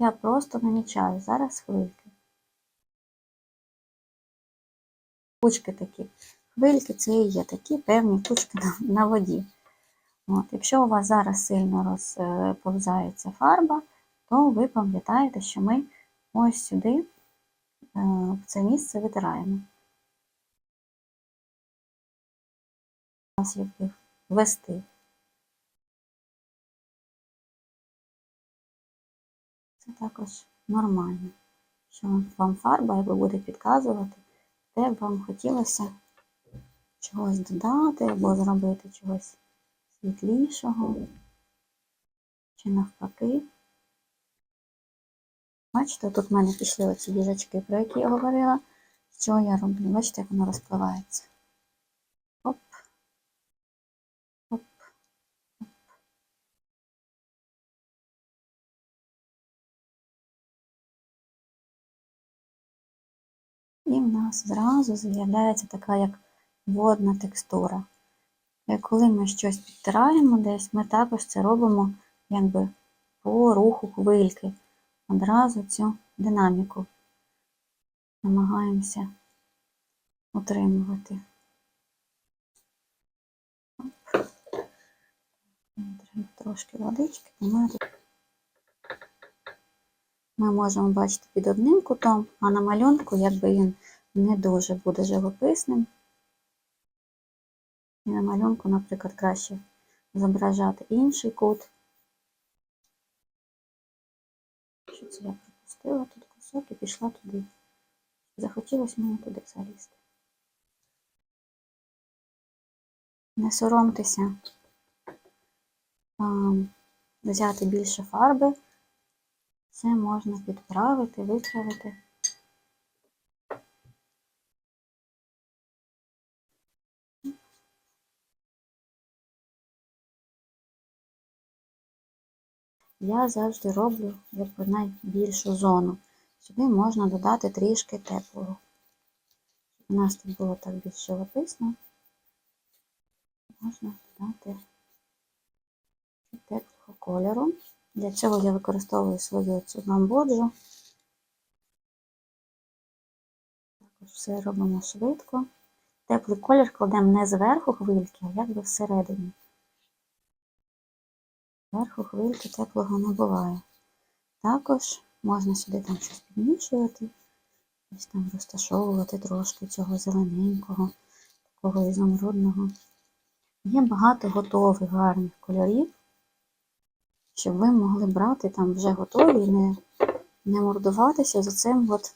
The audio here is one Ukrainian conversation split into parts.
Я просто намічаю зараз хвильки. Кучки такі. Хвильки це і є такі певні кучки на, на воді. От, якщо у вас зараз сильно розповзається фарба, то ви пам'ятаєте, що ми ось сюди, е, в це місце витираємо. У нас якби ввести. Це також нормально, що вам фарба якби буде підказувати, де б вам хотілося чогось додати або зробити чогось світлішого, чи навпаки. Бачите, тут в мене пішли оці їжачки, про які я говорила. Що я роблю? Бачите, як воно розпливається. І в нас зразу з'являється така як водна текстура. Коли ми щось підтираємо десь, ми також це робимо якби по руху хвильки. Одразу цю динаміку намагаємося утримувати. Треба трошки водички, тому я ми можемо бачити під одним кутом, а на малюнку якби він не дуже буде живописним. І на малюнку, наприклад, краще зображати інший кут. Що це я пропустила тут кусок і пішла туди. Захотілося мені туди залізти. Не соромтеся взяти більше фарби. Це можна підправити, виправити. Я завжди роблю якби найбільшу зону. Сюди можна додати трішки теплого. Щоб у нас тут було так більш живописно, можна додати теплого кольору. Для цього я використовую свою цю ламбоджу. Також все робимо швидко. Теплий колір кладемо не зверху хвильки, а якби всередині. Зверху хвильки теплого не буває. Також можна сюди там щось підмішувати, ось там розташовувати трошки цього зелененького, такого ізумрудного. Є багато готових гарних кольорів, щоб ви могли брати там вже готові і не, не мордуватися за цим от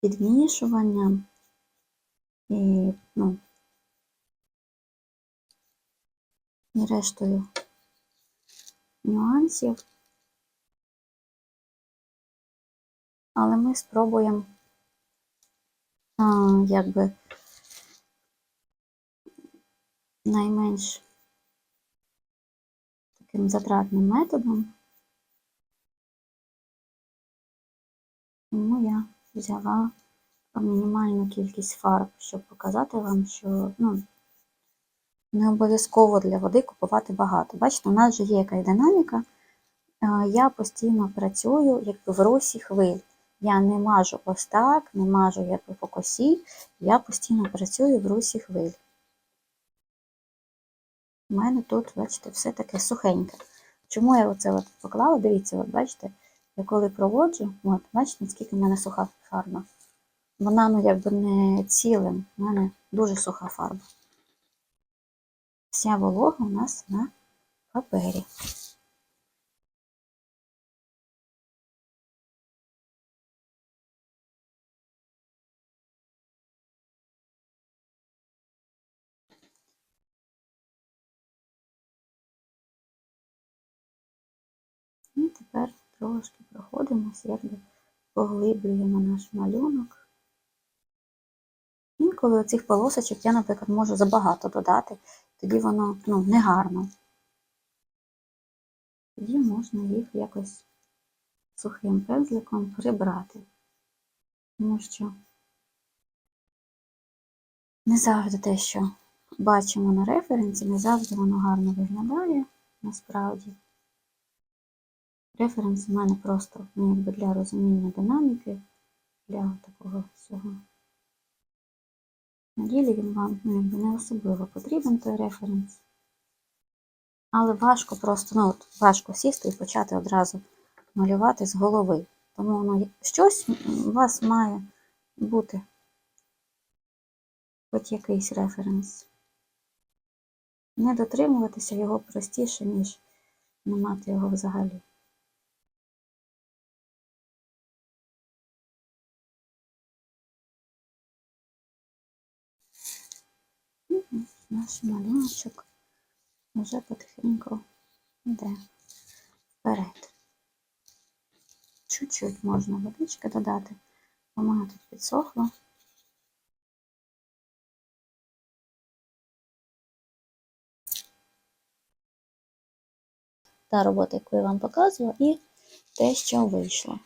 підмішуванням і, ну, і рештою нюансів. Але ми спробуємо а, якби найменш таким затратним методом. Тому я взяла мінімальну кількість фарб, щоб показати вам, що ну, не обов'язково для води купувати багато. Бачите, у нас вже є якась динаміка. Я постійно працюю якби в русі хвиль. Я не мажу ось так, не мажу якби по косі, я постійно працюю в русі хвиль. У мене тут, бачите, все таке сухеньке. Чому я оце от поклала? Дивіться, от бачите, я коли проводжу, от, бачите, наскільки в мене суха фарба. Вона, ну, якби не цілим, в мене дуже суха фарба. Вся волога у нас на папері. Тепер трошки проходимося, якби поглиблюємо наш малюнок. Інколи оцих полосочок я, наприклад, можу забагато додати, тоді воно ну, гарно. Тоді можна їх якось сухим пензликом прибрати. Тому що не завжди те, що бачимо на референсі, не завжди воно гарно виглядає насправді. Референс у мене просто ну, якби для розуміння динаміки, для такого всього. На ділі він вам ну, якби не особливо потрібен той референс. Але важко просто, ну от важко сісти і почати одразу малювати з голови. Тому ну, щось у вас має бути хоч якийсь референс. Не дотримуватися його простіше, ніж не мати його взагалі. Наш малюночок вже потихеньку йде вперед. Чуть-чуть можна водички додати, бо мене тут підсохло. Та робота, яку я вам показувала, і те, що вийшло.